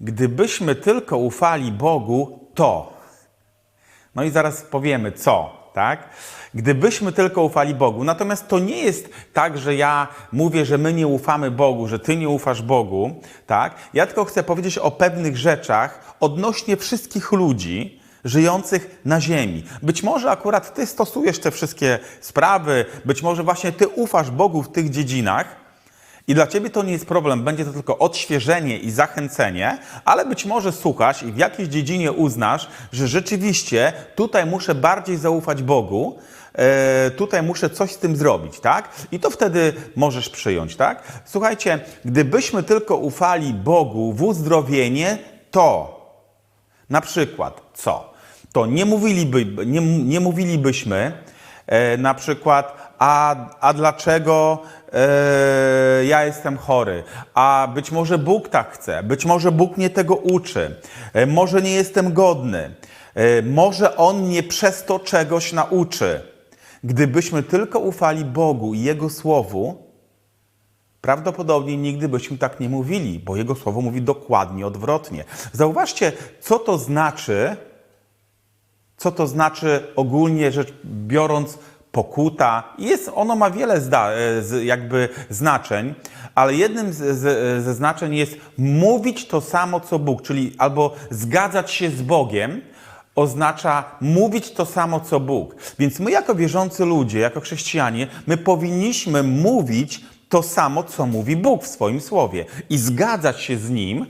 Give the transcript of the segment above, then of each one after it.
Gdybyśmy tylko ufali Bogu, to. No i zaraz powiemy co, tak? Gdybyśmy tylko ufali Bogu. Natomiast to nie jest tak, że ja mówię, że my nie ufamy Bogu, że ty nie ufasz Bogu, tak? Ja tylko chcę powiedzieć o pewnych rzeczach odnośnie wszystkich ludzi żyjących na ziemi. Być może akurat ty stosujesz te wszystkie sprawy, być może właśnie ty ufasz Bogu w tych dziedzinach, i dla ciebie to nie jest problem, będzie to tylko odświeżenie i zachęcenie, ale być może słuchasz i w jakiejś dziedzinie uznasz, że rzeczywiście tutaj muszę bardziej zaufać Bogu, e, tutaj muszę coś z tym zrobić, tak? I to wtedy możesz przyjąć, tak? Słuchajcie, gdybyśmy tylko ufali Bogu w uzdrowienie, to na przykład co? To nie, mówiliby, nie, nie mówilibyśmy e, na przykład, a, a dlaczego e, ja jestem chory? A być może Bóg tak chce, być może Bóg mnie tego uczy, e, może nie jestem godny, e, może On mnie przez to czegoś nauczy. Gdybyśmy tylko ufali Bogu i Jego Słowu, Prawdopodobnie nigdy byśmy tak nie mówili, bo Jego Słowo mówi dokładnie odwrotnie. Zauważcie, co to znaczy, co to znaczy ogólnie rzecz biorąc pokuta. Jest, ono ma wiele zda, e, jakby znaczeń, ale jednym ze znaczeń jest mówić to samo, co Bóg, czyli albo zgadzać się z Bogiem, oznacza mówić to samo, co Bóg. Więc my, jako wierzący ludzie, jako chrześcijanie, my powinniśmy mówić to samo, co mówi Bóg w swoim słowie i zgadzać się z Nim e,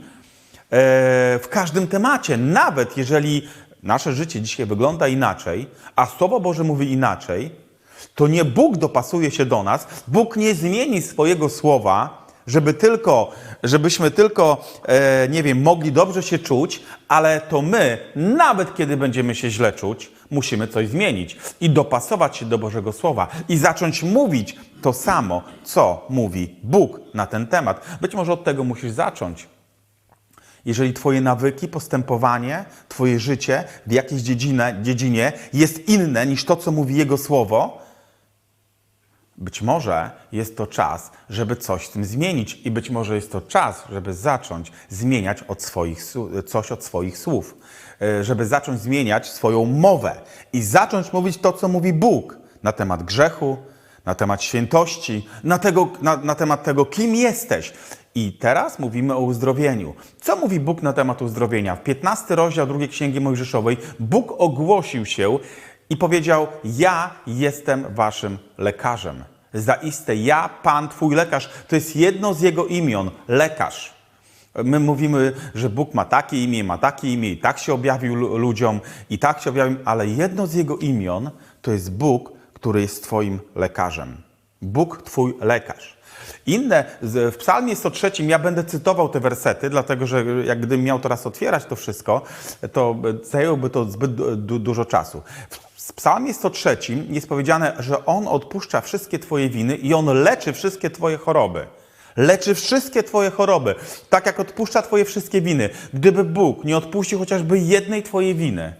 w każdym temacie, nawet jeżeli nasze życie dzisiaj wygląda inaczej, a Słowo Boże mówi inaczej, to nie Bóg dopasuje się do nas, Bóg nie zmieni swojego słowa, żeby tylko, żebyśmy tylko, e, nie wiem, mogli dobrze się czuć, ale to my, nawet kiedy będziemy się źle czuć, musimy coś zmienić i dopasować się do Bożego Słowa i zacząć mówić to samo, co mówi Bóg na ten temat. Być może od tego musisz zacząć. Jeżeli Twoje nawyki, postępowanie, Twoje życie w jakiejś dziedzinie, dziedzinie jest inne niż to, co mówi Jego Słowo, być może jest to czas, żeby coś z tym zmienić, i być może jest to czas, żeby zacząć zmieniać od swoich, coś od swoich słów, E, żeby zacząć zmieniać swoją mowę i zacząć mówić to, co mówi Bóg na temat grzechu, na temat świętości, na, tego, na, na temat tego, kim jesteś. I teraz mówimy o uzdrowieniu. Co mówi Bóg na temat uzdrowienia? W 15 rozdział drugiej Księgi Mojżeszowej Bóg ogłosił się i powiedział: Ja jestem waszym lekarzem. Zaiste ja, Pan, Twój lekarz. To jest jedno z jego imion lekarz. My mówimy, że Bóg ma takie imię, ma takie imię i tak się objawił lu- ludziom i tak się objawił, ale jedno z jego imion to jest Bóg, który jest Twoim lekarzem. Bóg, Twój lekarz. Inne, w Psalmie 103 ja będę cytował te wersety, dlatego że jak gdybym miał teraz otwierać to wszystko, to zajęłoby to zbyt du- du- dużo czasu. W Psalmie 103 jest powiedziane, że On odpuszcza wszystkie Twoje winy i On leczy wszystkie Twoje choroby. Leczy wszystkie Twoje choroby, tak jak odpuszcza Twoje wszystkie winy. Gdyby Bóg nie odpuścił chociażby jednej Twojej winy,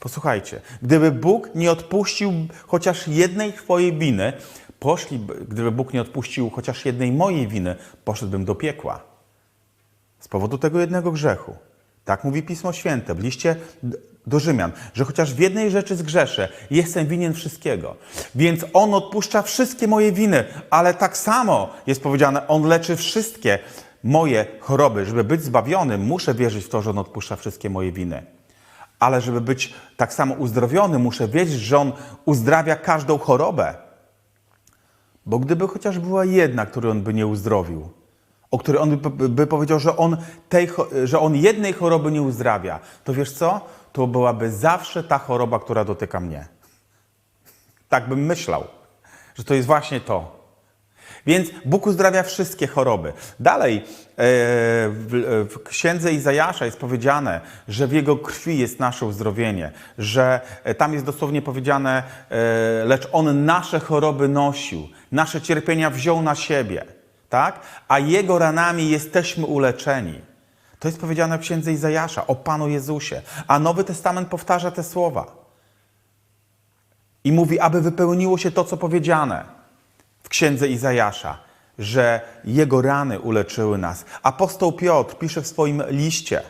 posłuchajcie, gdyby Bóg nie odpuścił chociaż jednej Twojej winy, poszliby, gdyby Bóg nie odpuścił chociaż jednej mojej winy, poszedłbym do piekła. Z powodu tego jednego grzechu. Tak mówi Pismo Święte w liście do Rzymian, że chociaż w jednej rzeczy zgrzeszę, jestem winien wszystkiego. Więc On odpuszcza wszystkie moje winy, ale tak samo jest powiedziane, On leczy wszystkie moje choroby. Żeby być zbawionym, muszę wierzyć w to, że On odpuszcza wszystkie moje winy. Ale żeby być tak samo uzdrowiony, muszę wiedzieć, że On uzdrawia każdą chorobę. Bo gdyby chociaż była jedna, której on by nie uzdrowił, o której on by, powiedział, że on, tej, że on jednej choroby nie uzdrawia, to wiesz co? To byłaby zawsze ta choroba, która dotyka mnie. Tak bym myślał, że to jest właśnie to. Więc Bóg uzdrawia wszystkie choroby. Dalej e, w, w księdze Izajasza jest powiedziane, że w Jego krwi jest nasze uzdrowienie, że e, tam jest dosłownie powiedziane, e, lecz On nasze choroby nosił, nasze cierpienia wziął na siebie, tak? A Jego ranami jesteśmy uleczeni. To jest powiedziane w księdze Izajasza o Panu Jezusie. A Nowy Testament powtarza te słowa. I mówi, aby wypełniło się to, co powiedziane w księdze Izajasza, że jego rany uleczyły nas. Apostoł Piotr pisze w swoim liście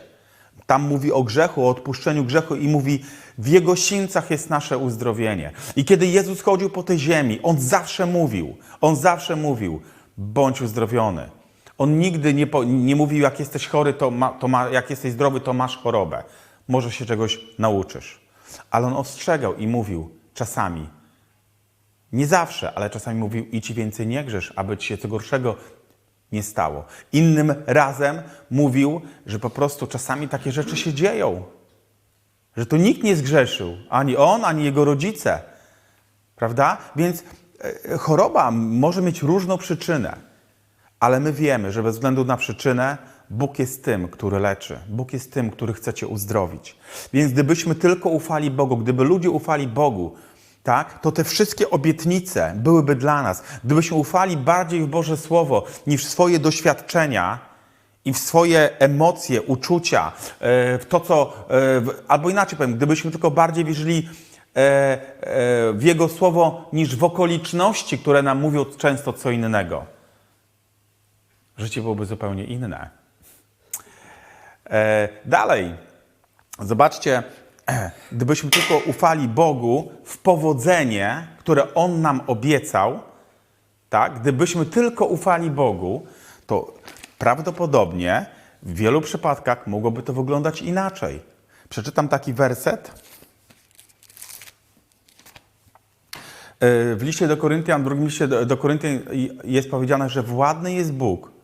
Tam mówi o grzechu, o odpuszczeniu grzechu i mówi, w Jego sińcach jest nasze uzdrowienie. I kiedy Jezus chodził po tej ziemi, On zawsze mówił, On zawsze mówił, bądź uzdrowiony. On nigdy nie, po, nie mówił, jak jesteś chory, to, ma, to ma, jak jesteś zdrowy, to masz chorobę. Może się czegoś nauczysz. Ale On ostrzegał i mówił czasami, nie zawsze, ale czasami mówił, i więcej nie grzesz, aby ci się co gorszego nie stało. Innym razem mówił, że po prostu czasami takie rzeczy się dzieją. Że to nikt nie zgrzeszył, ani on, ani jego rodzice. Prawda? Więc e, choroba może mieć różną przyczynę, ale my wiemy, że bez względu na przyczynę Bóg jest tym, który leczy. Bóg jest tym, który chce cię uzdrowić. Więc gdybyśmy tylko ufali Bogu, gdyby ludzie ufali Bogu, tak, to te wszystkie obietnice byłyby dla nas. Gdybyśmy ufali bardziej w Boże Słowo niż w swoje doświadczenia i w swoje emocje, uczucia, e, w to, co. e, Albo inaczej powiem, gdybyśmy tylko bardziej wierzyli e, w Jego Słowo niż w okoliczności, które nam mówią często co innego. Życie byłoby zupełnie inne. E, Dalej, zobaczcie, gdybyśmy tylko ufali Bogu w powodzenie, które On nam obiecał, tak, gdybyśmy tylko ufali Bogu, to prawdopodobnie w wielu przypadkach mogłoby to wyglądać inaczej. Przeczytam taki werset. E, W liście do Koryntian, w drugim liście do, Koryntian jest powiedziane, że władny jest Bóg.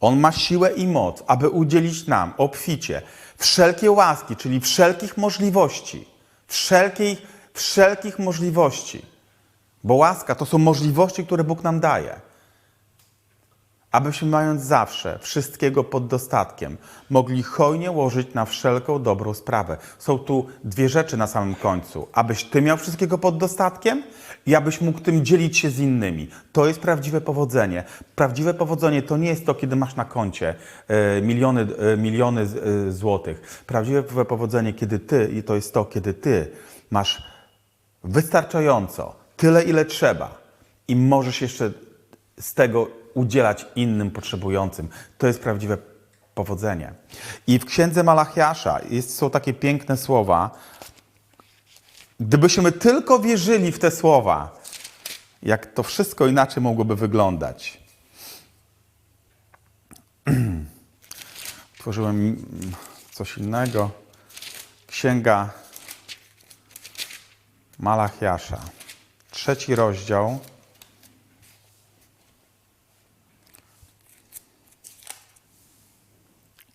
On ma siłę i moc, aby udzielić nam obficie wszelkie łaski, czyli wszelkich możliwości. Wszelkich, wszelkich możliwości. Bo łaska to są możliwości, które Bóg nam daje. Abyśmy mając zawsze wszystkiego pod dostatkiem, mogli hojnie łożyć na wszelką dobrą sprawę. Są tu dwie rzeczy na samym końcu. Abyś ty miał wszystkiego pod dostatkiem i abyś mógł tym dzielić się z innymi. To jest prawdziwe powodzenie. Prawdziwe powodzenie to nie jest to, kiedy masz na koncie e, miliony, e, miliony e, złotych. Prawdziwe powodzenie, kiedy ty, i to jest to, kiedy ty masz wystarczająco, tyle ile trzeba i możesz jeszcze z tego udzielać innym potrzebującym. To jest prawdziwe powodzenie. I w księdze Malachiasza jest, są takie piękne słowa. Gdybyśmy tylko wierzyli w te słowa, jak to wszystko inaczej mogłoby wyglądać. Tworzyłem coś innego. Księga Malachiasza. Trzeci rozdział.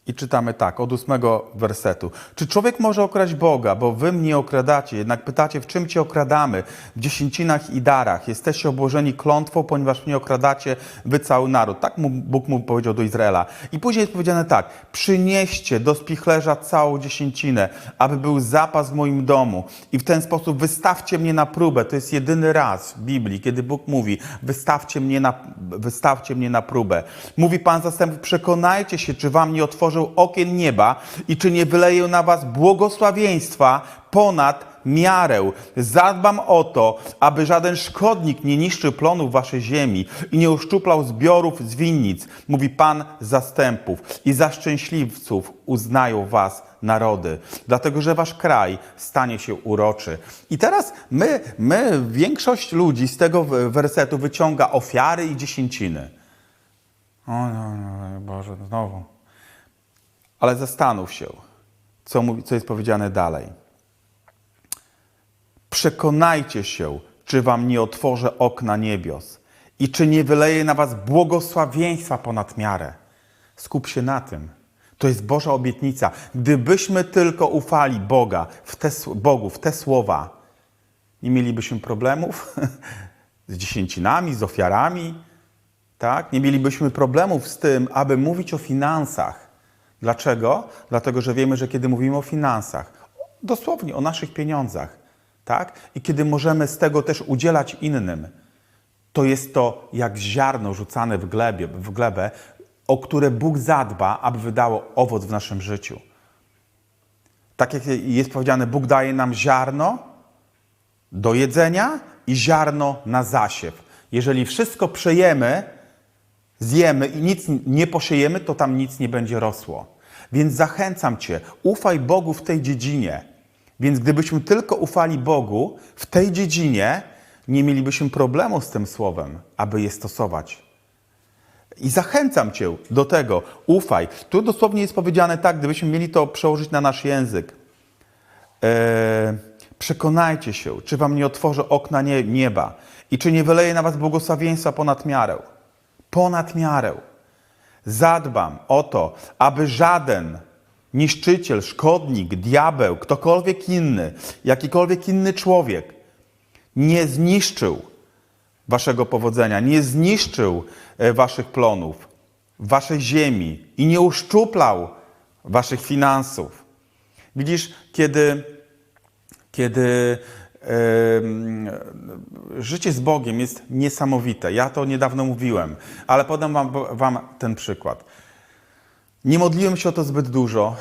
I czytamy tak, od ósmego wersetu. Czy człowiek może okraść Boga, bo wy mnie okradacie, jednak pytacie, w czym cię okradamy? W dziesięcinach i darach. Jesteście obłożeni klątwą, ponieważ mnie okradacie, wy cały naród. Tak mu Bóg mu powiedział do Izraela. I później jest powiedziane tak, przynieście do spichlerza całą dziesięcinę, aby był zapas w moim domu. I w ten sposób wystawcie mnie na próbę. To jest jedyny raz w Biblii, kiedy Bóg mówi, wystawcie mnie na, wystawcie mnie na próbę. Mówi Pan zastępów, przekonajcie się, czy wam nie otworzę okien nieba i czy nie wyleję na was błogosławieństwa ponad miarę. Zadbam o to, aby żaden szkodnik nie niszczył plonów waszej ziemi i nie uszczuplał zbiorów z winnic, mówi Pan zastępów. I za szczęśliwców uznają was narody, dlatego że wasz kraj stanie się uroczy. I teraz my, my większość ludzi z tego wersetu wyciąga ofiary i dziesięciny. O, no, no, Boże, znowu. Ale zastanów się, co, mówi, co jest powiedziane dalej. Przekonajcie się, czy wam nie otworzę okna niebios i czy nie wyleję na was błogosławieństwa ponad miarę. Skup się na tym. To jest Boża obietnica. Gdybyśmy tylko ufali Boga, w te, Bogu w te słowa, nie mielibyśmy problemów z dziesięcinami, z ofiarami, tak? Nie mielibyśmy problemów z tym, aby mówić o finansach. Dlaczego? Dlatego, że wiemy, że kiedy mówimy o finansach, dosłownie o naszych pieniądzach, tak? I kiedy możemy z tego też udzielać innym, to jest to jak ziarno rzucane w, glebie, w glebę, o które Bóg zadba, aby wydało owoc w naszym życiu. Tak jak jest powiedziane, Bóg daje nam ziarno do jedzenia i ziarno na zasiew. Jeżeli wszystko przejemy, zjemy i nic nie posiejemy, to tam nic nie będzie rosło. Więc zachęcam Cię, ufaj Bogu w tej dziedzinie. Więc gdybyśmy tylko ufali Bogu w tej dziedzinie, nie mielibyśmy problemu z tym słowem, aby je stosować. I zachęcam Cię do tego, ufaj. Tu dosłownie jest powiedziane tak, gdybyśmy mieli to przełożyć na nasz język. E, przekonajcie się, czy Wam nie otworzę okna nie, nieba i czy nie wyleję na Was błogosławieństwa ponad miarę. Ponad miarę. Zadbam o to, aby żaden niszczyciel, szkodnik, diabeł, ktokolwiek inny, jakikolwiek inny człowiek nie zniszczył waszego powodzenia, nie zniszczył e, waszych plonów, waszej ziemi i nie uszczuplał waszych finansów. Widzisz, kiedy, kiedy życie z Bogiem jest niesamowite. Ja to niedawno mówiłem, ale podam wam, wam ten przykład. Nie modliłem się o to zbyt dużo.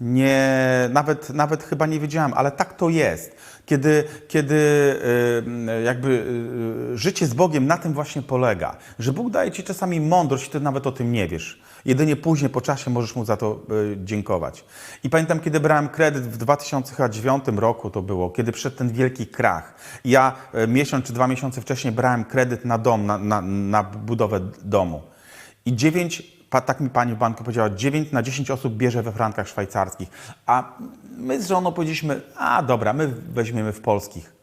Nie, nawet, nawet chyba nie wiedziałem, ale tak to jest. Kiedy, kiedy jakby y, życie z Bogiem na tym właśnie polega, że Bóg daje ci czasami mądrość i ty nawet o tym nie wiesz. Jedynie później po czasie możesz mu za to y, dziękować. I pamiętam, kiedy brałem kredyt w 2009 roku to było, kiedy przyszedł ten wielki krach. Ja y, miesiąc czy dwa miesiące wcześniej brałem kredyt na dom, na, na, na budowę domu. I dziewięć, tak mi pani w banku powiedziała, 9 na 10 osób bierze we frankach szwajcarskich. A my z żoną powiedzieliśmy, a dobra, my weźmiemy w polskich.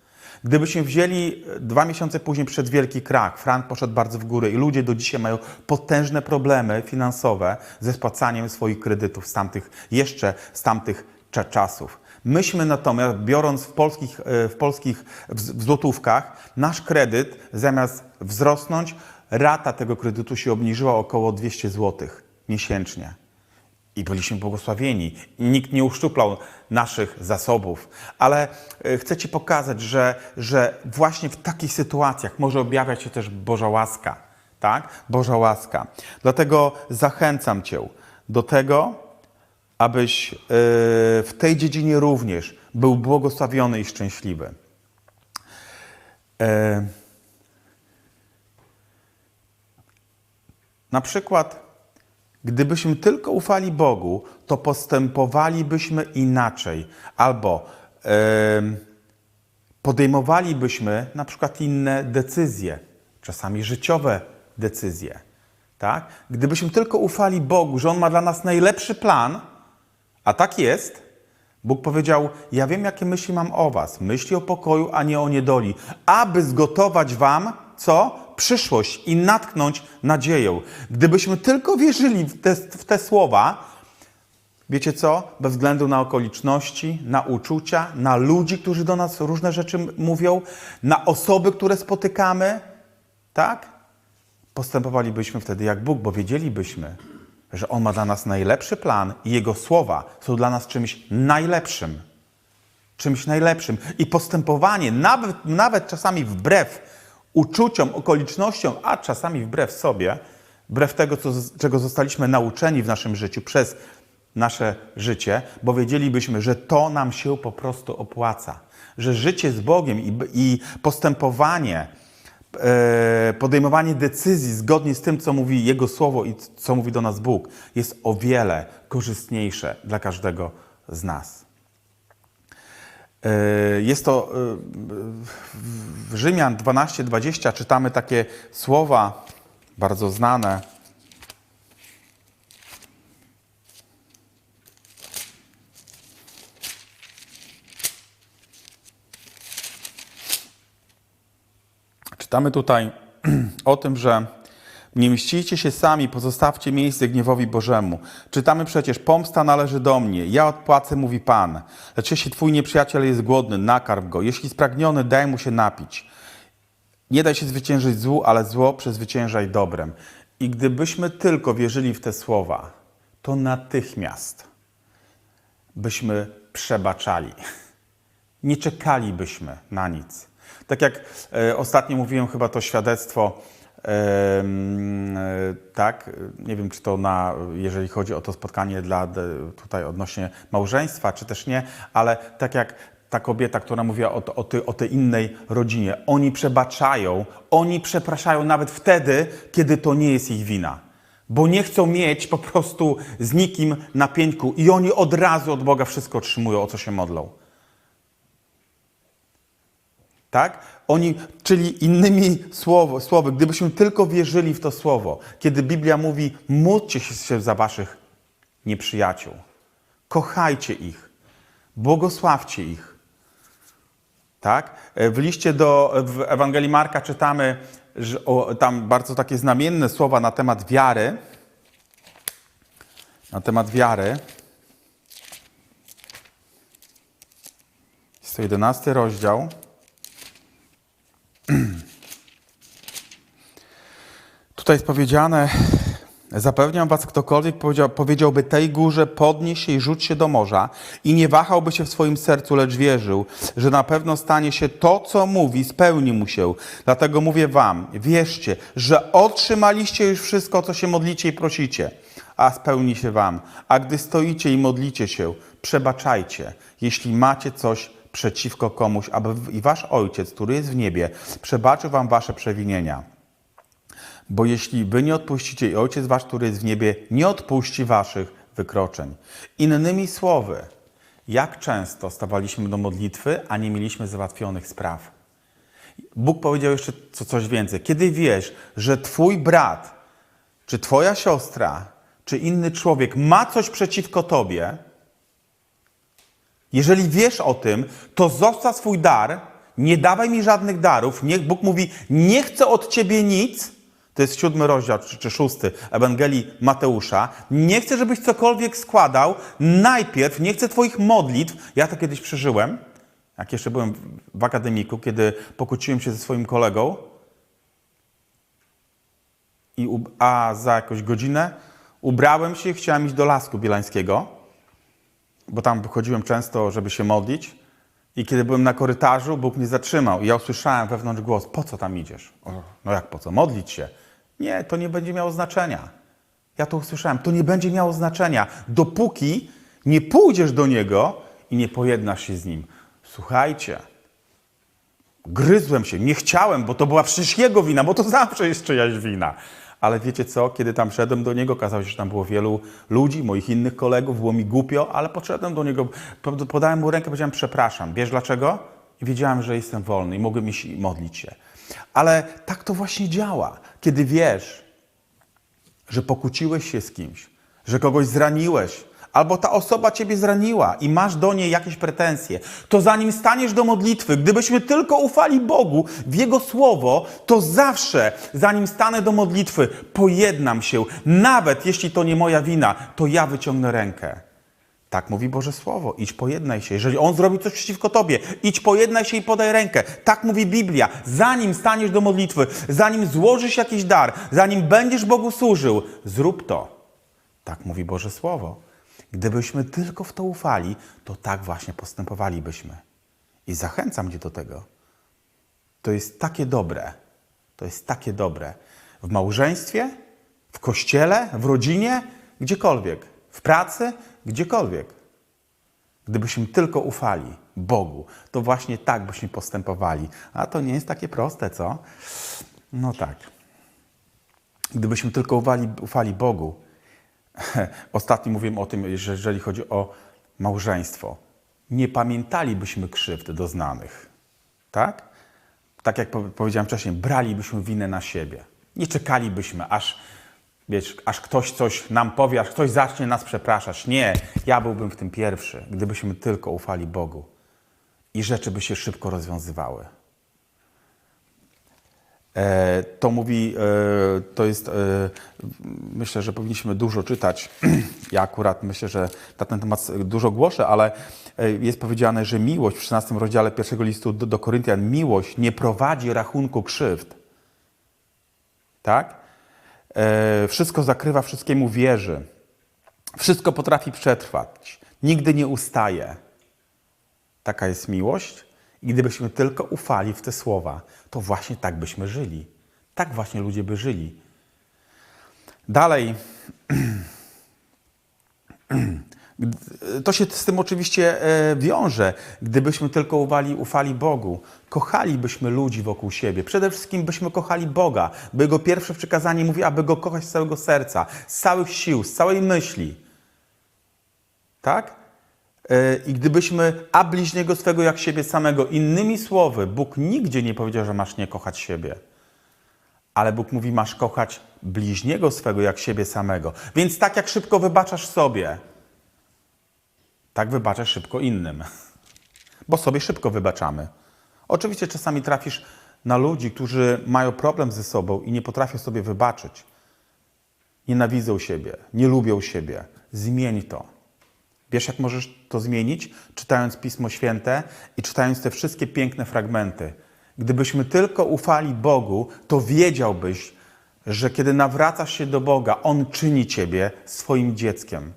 Gdybyśmy wzięli e, dwa miesiące później przed wielki krach, frank poszedł bardzo w górę i ludzie do dzisiaj mają potężne problemy finansowe ze spłacaniem swoich kredytów z tamtych, jeszcze z tamtych cza- czasów. Myśmy natomiast, biorąc w polskich, e, w polskich w złotówkach, nasz kredyt zamiast wzrosnąć, rata tego kredytu się obniżyła około 200 zł miesięcznie. I byliśmy błogosławieni. Nikt nie uszczuplał naszych zasobów. Ale e, chcę Ci pokazać, że, że właśnie w takich sytuacjach może objawiać się też Boża łaska. Tak? Boża łaska. Dlatego zachęcam Cię do tego, abyś e, w tej dziedzinie również był błogosławiony i szczęśliwy. E, Na przykład, gdybyśmy tylko ufali Bogu, to postępowalibyśmy inaczej, albo em, podejmowalibyśmy na przykład inne decyzje, czasami życiowe decyzje. Tak? Gdybyśmy tylko ufali Bogu, że On ma dla nas najlepszy plan, a tak jest, Bóg powiedział: Ja wiem, jakie myśli mam o Was. Myśli o pokoju, a nie o niedoli, aby zgotować Wam co? Przyszłość i natknąć nadzieję. Gdybyśmy tylko wierzyli w te, w te słowa, wiecie co? Bez względu na okoliczności, na uczucia, na ludzi, którzy do nas różne rzeczy mówią, na osoby, które spotykamy, tak? Postępowalibyśmy wtedy jak Bóg, bo wiedzielibyśmy, że On ma dla nas najlepszy plan i Jego słowa są dla nas czymś najlepszym. Czymś najlepszym. I postępowanie, nawet, nawet czasami wbrew uczuciom, okolicznościom, a czasami wbrew sobie, wbrew tego, co, czego zostaliśmy nauczeni w naszym życiu przez nasze życie, bo wiedzielibyśmy, że to nam się po prostu opłaca. Że życie z Bogiem i, i postępowanie, e, podejmowanie decyzji zgodnie z tym, co mówi Jego Słowo i co mówi do nas Bóg, jest o wiele korzystniejsze dla każdego z nas. E, Jest to e, w Rzymian 12:20 czytamy takie słowa bardzo znane. Czytamy tutaj o tym, że nie mścicie się sami, pozostawcie miejsce gniewowi Bożemu. Czytamy przecież, pomsta należy do mnie, ja odpłacę, mówi Pan. Lecz jeśli twój nieprzyjaciel jest głodny, nakarm go. Jeśli spragniony, daj mu się napić. Nie daj się zwyciężyć złu, ale zło przezwyciężaj dobrem. I gdybyśmy tylko wierzyli w te słowa, to natychmiast byśmy przebaczali. Nie czekalibyśmy na nic. Tak jak e, ostatnio mówiłem chyba to świadectwo, tak, nie wiem czy to na, jeżeli chodzi o to spotkanie dla, tutaj odnośnie małżeństwa, czy też nie, ale tak jak ta kobieta, która mówiła o, o, ty, o tej innej rodzinie, oni przebaczają, oni przepraszają nawet wtedy, kiedy to nie jest ich wina. bo nie chcą mieć po prostu z nikim na pieńku i oni od razu od Boga wszystko otrzymują, o co się modlą. Tak? Oni, czyli innymi słowo, słowy, gdybyśmy tylko wierzyli w to słowo, kiedy Biblia mówi, módlcie się za waszych nieprzyjaciół, kochajcie ich, błogosławcie ich. Tak? W liście do w Ewangelii Marka czytamy że o, tam bardzo takie znamienne słowa na temat wiary. Na temat wiary. Jest to jedenasty rozdział. Tutaj jest powiedziane, Zapewniam was, ktokolwiek powiedział, powiedziałby tej górze, podnieś się i rzuć się do morza i nie wahałby się w swoim sercu, lecz wierzył, że na pewno stanie się to, co mówi, spełni mu się. Dlatego mówię wam, wierzcie, że otrzymaliście już wszystko, co się modlicie i prosicie, a spełni się wam. A gdy stoicie i modlicie się, przebaczajcie, jeśli macie coś przeciwko komuś, aby i wasz Ojciec, który jest w niebie, przebaczył wam wasze przewinienia. Bo jeśli wy nie odpuścicie i Ojciec wasz, który jest w niebie, nie odpuści waszych wykroczeń. Innymi słowy, jak często stawaliśmy do modlitwy, a nie mieliśmy załatwionych spraw? Bóg powiedział jeszcze co, coś więcej. Kiedy wiesz, że twój brat, czy twoja siostra, czy inny człowiek ma coś przeciwko tobie, jeżeli wiesz o tym, to zostaw swój dar, nie dawaj mi żadnych darów. Niech Bóg mówi, nie chcę od ciebie nic, to jest siódmy rozdział, czy, czy szósty Ewangelii Mateusza. Nie chcę, żebyś cokolwiek składał. Najpierw nie chcę Twoich modlitw. Ja to kiedyś przeżyłem, jak jeszcze byłem w akademiku, kiedy pokłóciłem się ze swoim kolegą. I, a za jakąś godzinę ubrałem się i chciałem iść do Lasku Bielańskiego, bo tam wychodziłem często, żeby się modlić. I kiedy byłem na korytarzu, Bóg mnie zatrzymał i ja usłyszałem wewnątrz głos, po co tam idziesz? No jak po co? Modlić się. Nie, to nie będzie miało znaczenia. Ja to usłyszałem. To nie będzie miało znaczenia, dopóki nie pójdziesz do niego i nie pojednasz się z nim. Słuchajcie, gryzłem się, nie chciałem, bo to była przecież jego wina, bo to zawsze jest czyjaś wina. Ale wiecie co, kiedy tam szedłem do niego, okazało się, że tam było wielu ludzi, moich innych kolegów, było mi głupio, ale podszedłem do niego, podałem mu rękę, powiedziałem przepraszam. Wiesz dlaczego? I wiedziałem, że jestem wolny i mogłem iść i modlić się. Ale tak to właśnie działa. Kiedy wiesz, że pokłóciłeś się z kimś, że kogoś zraniłeś, albo ta osoba ciebie zraniła i masz do niej jakieś pretensje, to zanim staniesz do modlitwy, gdybyśmy tylko ufali Bogu w Jego słowo, to zawsze, zanim stanę do modlitwy, pojednam się, nawet jeśli to nie moja wina, to ja wyciągnę rękę. Tak mówi Boże Słowo. Idź pojednaj się. Jeżeli On zrobi coś przeciwko Tobie, idź pojednaj się i podaj rękę. Tak mówi Biblia. Zanim staniesz do modlitwy, zanim złożysz jakiś dar, zanim będziesz Bogu służył, zrób to. Tak mówi Boże Słowo. Gdybyśmy tylko w to ufali, to tak właśnie postępowalibyśmy. I zachęcam Cię do tego. To jest takie dobre. To jest takie dobre. W małżeństwie, w kościele, w rodzinie, gdziekolwiek. W pracy, gdziekolwiek. Gdybyśmy tylko ufali Bogu, to właśnie tak byśmy postępowali. A to nie jest takie proste, co? No tak. Gdybyśmy tylko ufali, ufali Bogu, ostatnio mówiłem o tym, że jeżeli chodzi o małżeństwo, nie pamiętalibyśmy krzywd doznanych. Tak? Tak jak powiedziałem wcześniej, bralibyśmy winę na siebie. Nie czekalibyśmy, aż wiesz, aż ktoś coś nam powie, aż ktoś zacznie nas przepraszać. Nie, ja byłbym w tym pierwszy, gdybyśmy tylko ufali Bogu i rzeczy by się szybko rozwiązywały. E, to mówi, e, to jest, e, myślę, że powinniśmy dużo czytać. Ja akurat myślę, że na ten temat dużo głoszę, ale e, jest powiedziane, że miłość w 13 rozdziale pierwszego listu do, do Koryntian, miłość nie prowadzi rachunku krzywd. Tak? E, wszystko zakrywa, wszystkiemu wierzy. Wszystko potrafi przetrwać. Nigdy nie ustaje. Taka jest miłość. I gdybyśmy tylko ufali w te słowa, to właśnie tak byśmy żyli. Tak właśnie ludzie by żyli. Dalej, To się z tym oczywiście e, wiąże. Gdybyśmy tylko ufali, ufali Bogu, kochalibyśmy ludzi wokół siebie. Przede wszystkim byśmy kochali Boga, bo Jego pierwsze przykazanie mówi, aby Go kochać z całego serca, z całych sił, z całej myśli. Tak? E, I gdybyśmy, a bliźniego swego jak siebie samego. Innymi słowy, Bóg nigdzie nie powiedział, że masz nie kochać siebie. Ale Bóg mówi, masz kochać bliźniego swego jak siebie samego. Więc tak jak szybko wybaczasz sobie, tak wybaczasz szybko innym. Bo sobie szybko wybaczamy. Oczywiście czasami trafisz na ludzi, którzy mają problem ze sobą i nie potrafią sobie wybaczyć. Nienawidzą siebie, nie lubią siebie. Zmień to. Wiesz, jak możesz to zmienić? Czytając Pismo Święte i czytając te wszystkie piękne fragmenty. Gdybyśmy tylko ufali Bogu, to wiedziałbyś, że kiedy nawracasz się do Boga, On czyni ciebie swoim dzieckiem,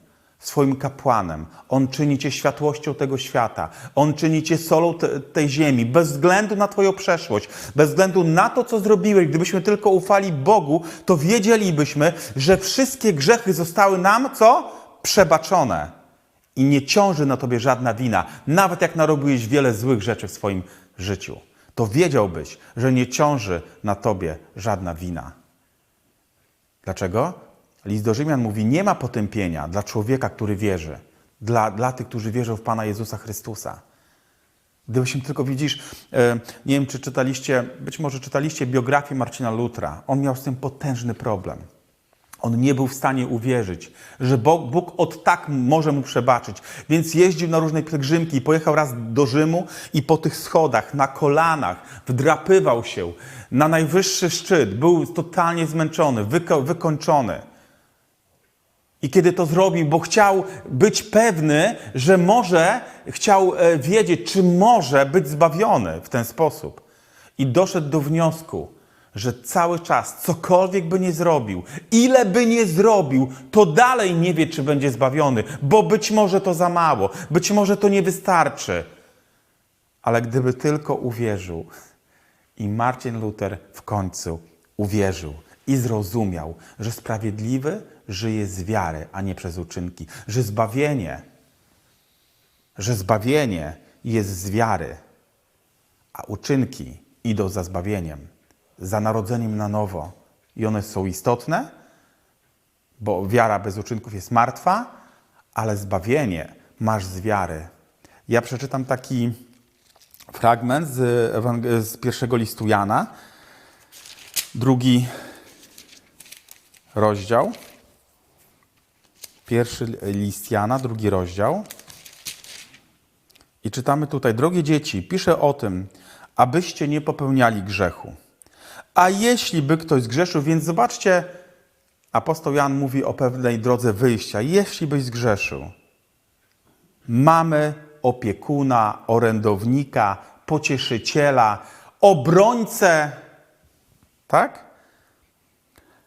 swoim kapłanem. On czyni cię światłością tego świata. On czyni cię solą te, tej ziemi, bez względu na Twoją przeszłość, bez względu na to, co zrobiłeś. Gdybyśmy tylko ufali Bogu, to wiedzielibyśmy, że wszystkie grzechy zostały nam, co? Przebaczone i nie ciąży na tobie żadna wina, nawet jak narobiłeś wiele złych rzeczy w swoim życiu, to wiedziałbyś, że nie ciąży na tobie żadna wina. Dlaczego? List do Rzymian mówi: Nie ma potępienia dla człowieka, który wierzy, dla, dla tych, którzy wierzą w Pana Jezusa Chrystusa. Gdybyśmy tylko widzisz, e, nie wiem, czy czytaliście, być może czytaliście biografię Marcina Lutra. On miał z tym potężny problem. On nie był w stanie uwierzyć, że Bo- Bóg od tak może mu przebaczyć. Więc jeździł na różne pielgrzymki pojechał raz do Rzymu i po tych schodach, na kolanach, wdrapywał się na najwyższy szczyt. Był totalnie zmęczony, wyko- wykończony. I kiedy to zrobił, bo chciał być pewny, że może, chciał e, wiedzieć, czy może być zbawiony w ten sposób. I doszedł do wniosku, że cały czas, cokolwiek by nie zrobił, ile by nie zrobił, to dalej nie wie, czy będzie zbawiony, bo być może to za mało, być może to nie wystarczy. Ale gdyby tylko uwierzył, i Marcin Luther w końcu uwierzył i zrozumiał, że sprawiedliwy żyje z wiary, a nie przez uczynki, że zbawienie, że zbawienie jest z wiary, a uczynki idą za zbawieniem, za narodzeniem na nowo. I one są istotne, bo wiara bez uczynków jest martwa, ale zbawienie masz z wiary. Ja przeczytam taki fragment z, z pierwszego listu Jana, drugi rozdział. Pierwszy list Jana, drugi rozdział. I czytamy tutaj, drogie dzieci, piszę o tym, abyście nie popełniali grzechu. A jeśli by ktoś zgrzeszył, więc zobaczcie, apostoł Jan mówi o pewnej drodze wyjścia. Jeśli byś zgrzeszył, mamy opiekuna, orędownika, pocieszyciela, obrońcę, tak?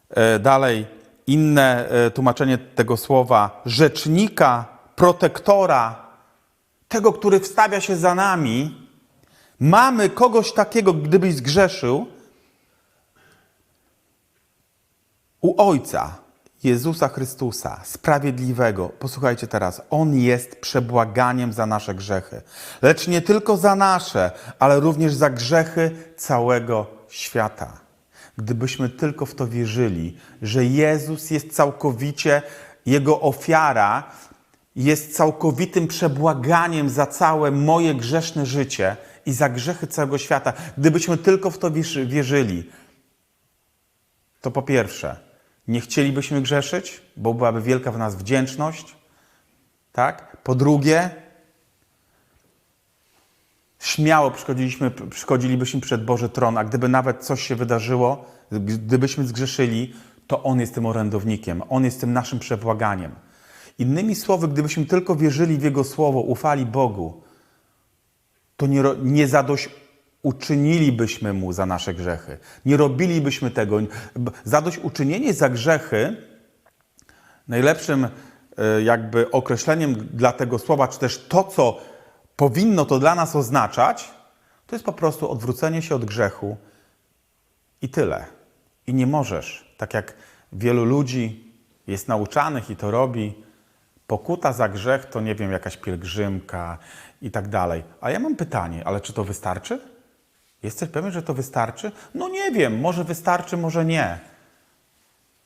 E, Dalej, inne e, tłumaczenie tego słowa, rzecznika, protektora, tego, który wstawia się za nami. Mamy kogoś takiego, gdybyś zgrzeszył, u Ojca Jezusa Chrystusa, sprawiedliwego. Posłuchajcie teraz, On jest przebłaganiem za nasze grzechy. Lecz nie tylko za nasze, ale również za grzechy całego świata. Gdybyśmy tylko w to wierzyli, że Jezus jest całkowicie, Jego ofiara jest całkowitym przebłaganiem za całe moje grzeszne życie i za grzechy całego świata. Gdybyśmy tylko w to wierzy- wierzyli, to po pierwsze, nie chcielibyśmy grzeszyć, bo byłaby wielka w nas wdzięczność. Tak? Po drugie, śmiało przychodzilibyśmy przed Boży Tron, a gdyby nawet coś się wydarzyło, gdybyśmy zgrzeszyli, to On jest tym orędownikiem, On jest tym naszym przebłaganiem. Innymi słowy, gdybyśmy tylko wierzyli w Jego Słowo, ufali Bogu, to nie, nie zadość uczynilibyśmy Mu za nasze grzechy. Nie robilibyśmy tego. B- Zadośćuczynienie za grzechy, najlepszym e, jakby określeniem dla tego słowa, czy też to, co powinno to dla nas oznaczać, to jest po prostu odwrócenie się od grzechu i tyle. I nie możesz, tak jak wielu ludzi jest nauczanych i to robi, Pokuta za grzech to nie wiem, jakaś pielgrzymka i tak dalej. A ja mam pytanie, ale czy to wystarczy? Jesteś pewien, że to wystarczy? No nie wiem, może wystarczy, może nie.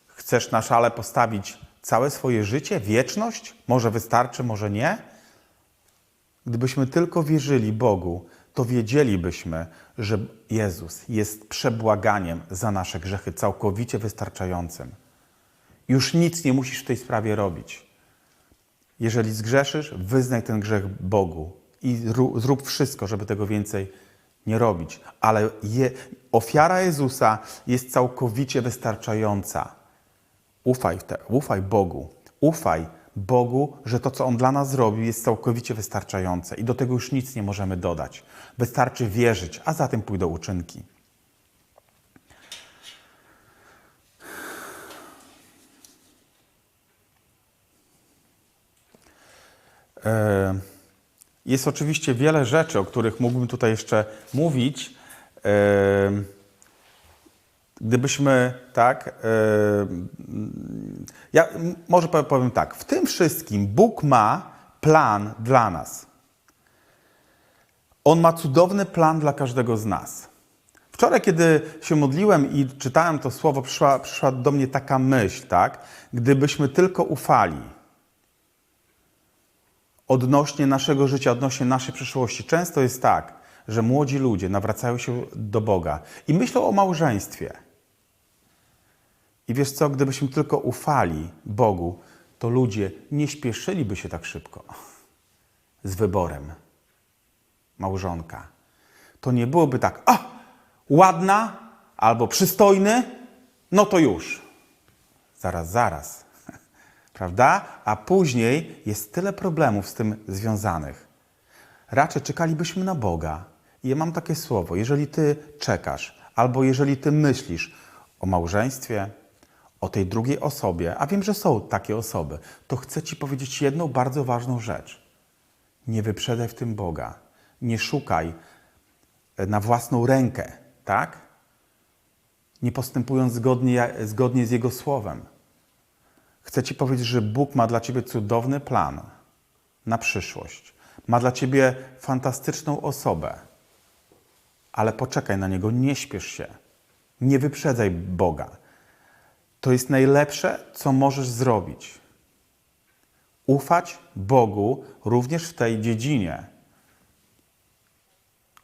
Chcesz na szale postawić całe swoje życie, wieczność? Może wystarczy, może nie? Gdybyśmy tylko wierzyli Bogu, to wiedzielibyśmy, że Jezus jest przebłaganiem za nasze grzechy całkowicie wystarczającym. Już nic nie musisz w tej sprawie robić. Jeżeli zgrzeszysz, wyznaj ten grzech Bogu i zró- zrób wszystko, żeby tego więcej nie robić. Ale je, ofiara Jezusa jest całkowicie wystarczająca. Ufaj, te, ufaj Bogu. Ufaj Bogu, że to, co On dla nas zrobił, jest całkowicie wystarczające i do tego już nic nie możemy dodać. Wystarczy wierzyć, a za tym pójdą uczynki. E, Jest oczywiście wiele rzeczy, o których mógłbym tutaj jeszcze mówić. Gdybyśmy tak. e, Ja może pow- powiem tak. W tym wszystkim Bóg ma plan dla nas. On ma cudowny plan dla każdego z nas. Wczoraj, kiedy się modliłem i czytałem to słowo, przyszła, przyszła do mnie taka myśl, tak? Gdybyśmy tylko ufali odnośnie naszego życia, odnośnie naszej przyszłości. Często jest tak, że młodzi ludzie nawracają się do Boga i myślą o małżeństwie. I wiesz co, gdybyśmy tylko ufali Bogu, to ludzie nie śpieszyliby się tak szybko z wyborem małżonka. To nie byłoby tak, a ładna albo przystojny, no to już. Zaraz, zaraz. Prawda? A później jest tyle problemów z tym związanych. Raczej czekalibyśmy na Boga. I ja mam takie słowo: jeżeli ty czekasz, albo jeżeli ty myślisz o małżeństwie, o tej drugiej osobie, a wiem, że są takie osoby, to chcę ci powiedzieć jedną bardzo ważną rzecz. Nie wyprzedaj w tym Boga. Nie szukaj e, na własną rękę, tak? Nie postępując zgodnie, zgodnie z Jego słowem. Chcę Ci powiedzieć, że Bóg ma dla Ciebie cudowny plan na przyszłość. Ma dla Ciebie fantastyczną osobę. Ale poczekaj na Niego, nie śpiesz się. Nie wyprzedzaj Boga. To jest najlepsze, co możesz zrobić. Ufać Bogu również w tej dziedzinie.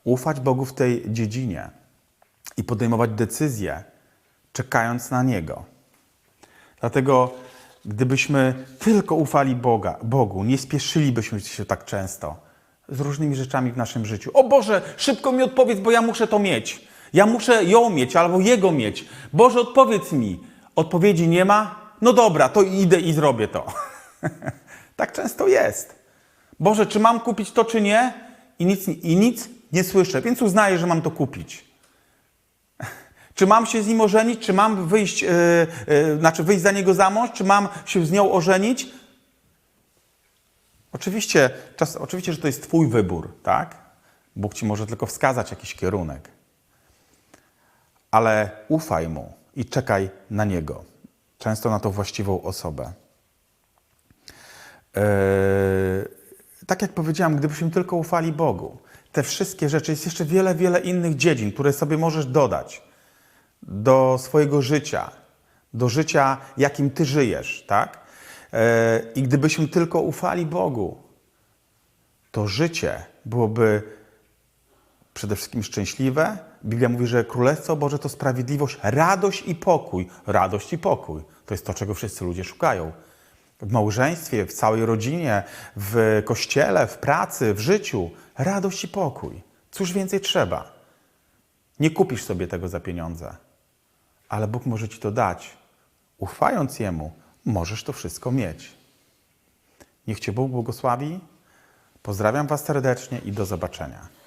Ufać Bogu w tej dziedzinie i podejmować decyzje, czekając na Niego. Dlatego, gdybyśmy tylko ufali Boga, Bogu, nie spieszylibyśmy się tak często z różnymi rzeczami w naszym życiu. O Boże, szybko mi odpowiedz, bo ja muszę to mieć. Ja muszę ją mieć albo jego mieć. Boże, odpowiedz mi. Odpowiedzi nie ma? No dobra, to idę i zrobię to. tak często jest. Boże, czy mam kupić to, czy nie? I nic, I nic nie słyszę, więc uznaję, że mam to kupić. Czy mam się z nim ożenić? Czy mam wyjść, yy, yy, znaczy wyjść za niego za mąż? Czy mam się z nią ożenić? Oczywiście, czas, oczywiście, że to jest Twój wybór, tak? Bóg Ci może tylko wskazać jakiś kierunek. Ale ufaj Mu i czekaj na Niego. Często na tą właściwą osobę. Yy, tak jak powiedziałam, gdybyśmy tylko ufali Bogu, te wszystkie rzeczy, jest jeszcze wiele, wiele innych dziedzin, które sobie możesz dodać do swojego życia, do życia, jakim ty żyjesz, tak? E, I gdybyśmy tylko ufali Bogu, to życie byłoby przede wszystkim szczęśliwe. Biblia mówi, że Królestwo Boże to sprawiedliwość, radość i pokój. Radość i pokój to jest to, czego wszyscy ludzie szukają. W małżeństwie, w całej rodzinie, w kościele, w pracy, w życiu. Radość i pokój. Cóż więcej trzeba? Nie kupisz sobie tego za pieniądze, ale Bóg może ci to dać. Ufając Jemu, możesz to wszystko mieć. Niech Cię Bóg błogosławi. Pozdrawiam Was serdecznie i do zobaczenia.